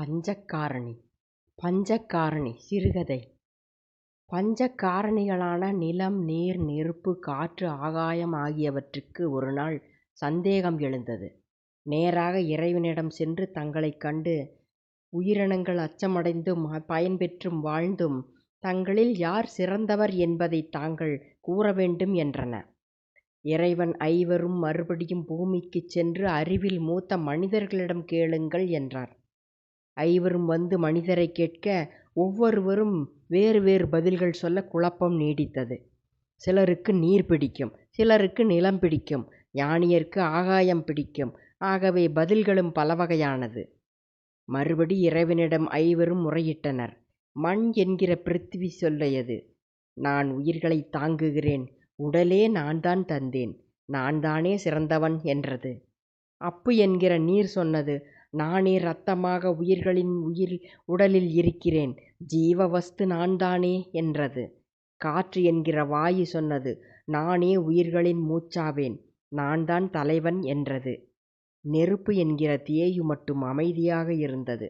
பஞ்சகாரணி பஞ்சகாரணி சிறுகதை பஞ்சகாரணிகளான நிலம் நீர் நெருப்பு காற்று ஆகாயம் ஆகியவற்றுக்கு ஒருநாள் சந்தேகம் எழுந்தது. நேராக இறைவனிடம் சென்று தங்களைக் கண்டு உயிரினங்கள் அச்சமடைந்தும் பயன்பெற்றும் வாழ்ந்தும் தங்களில் யார் சிறந்தவர் என்பதை தாங்கள் கூற வேண்டும் என்றன. இறைவன் ஐவரும் மறுபடியும் பூமிக்குச் சென்று அறிவில் மூத்த மனிதர்களிடம் கேளுங்கள் என்றார். ஐவரும் வந்து மனிதரைக் கேட்க ஒவ்வொருவரும் வேறு வேறு பதில்கள் சொல்ல குழப்பம் நீடித்தது. சிலருக்கு நீர் பிடிக்கும் சிலருக்கு நிலம் பிடிக்கும் ஞானியர்க்கு ஆகாயம் பிடிக்கும் ஆகவே பதில்களும் பலவகையானது. மறுபடி இறைவனிடம் ஐவரும் முறையிட்டனர். மண் என்கிற பிருத்திவி சொல்லையது நான் உயிர்களைத் தாங்குகிறேன் உடலே நான்தான் தந்தேன் நான்தானே சிறந்தவன் என்றது. அப்பு என்கிற நீர் சொன்னது நானே இரத்தமாக உயிர்களின் உயிர் உடலில் இருக்கிறேன் ஜீவ வஸ்து நான்தானே என்றது. காற்று என்கிற வாயு சொன்னது நானே உயிர்களின் மூச்சாவேன் நான்தான் தலைவன் என்றது. நெருப்பு என்கிற தேயு மட்டும் அமைதியாக இருந்தது.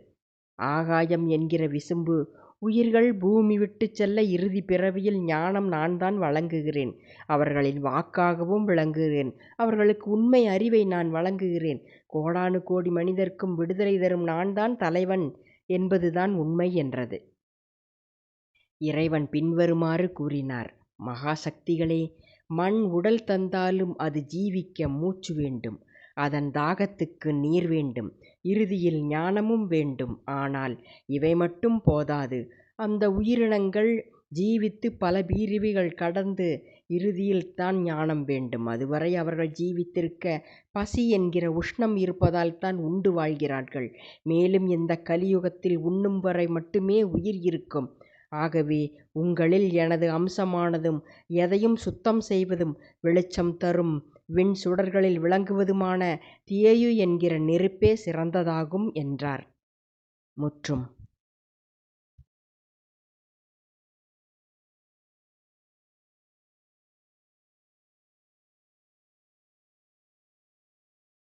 ஆகாயம் என்கிற விசும்பு உயிர்கள் பூமி விட்டுச் செல்ல இறுதிப் பிறவியில் ஞானம் நான்தான் வழங்குகிறேன். அவர்களின் வாக்காகவும் விளங்குகிறேன். அவர்களுக்கு உண்மை அறிவை நான் வழங்குகிறேன். கோடானு கோடி மனிதர்க்கும் விடுதலை தரும் நான்தான் தலைவன் என்பதுதான் உண்மை என்றது. இறைவன் பின்வருமாறு கூறினார் மகாசக்திகளே மண் உடல் தந்தாலும் அது ஜீவிக்க மூச்சு வேண்டும். அதன் தாகத்துக்கு நீர் வேண்டும் இறுதியில் ஞானமும் வேண்டும். ஆனால் இவை மட்டும் போதாது. அந்த உயிரினங்கள் ஜீவித்து பல பிறவிகள் கடந்து இறுதியில்தான் ஞானம் வேண்டும். அதுவரை அவர்கள் ஜீவித்திருக்க பசி என்கிற உஷ்ணம் இருப்பதால் தான் உண்டு வாழ்கிறார்கள். மேலும் இந்த கலியுகத்தில் உண்ணும் வரை மட்டுமே உயிர் இருக்கும். ஆகவே உங்களில் எனது அம்சமானதும் எதையும் சுத்தம் செய்வதும் வெளிச்சம் தரும் விண் சுடர்களில் விளங்குவதுமான தியேயு என்கிற நெருப்பே சிறந்ததாகும் என்றார். முற்றும்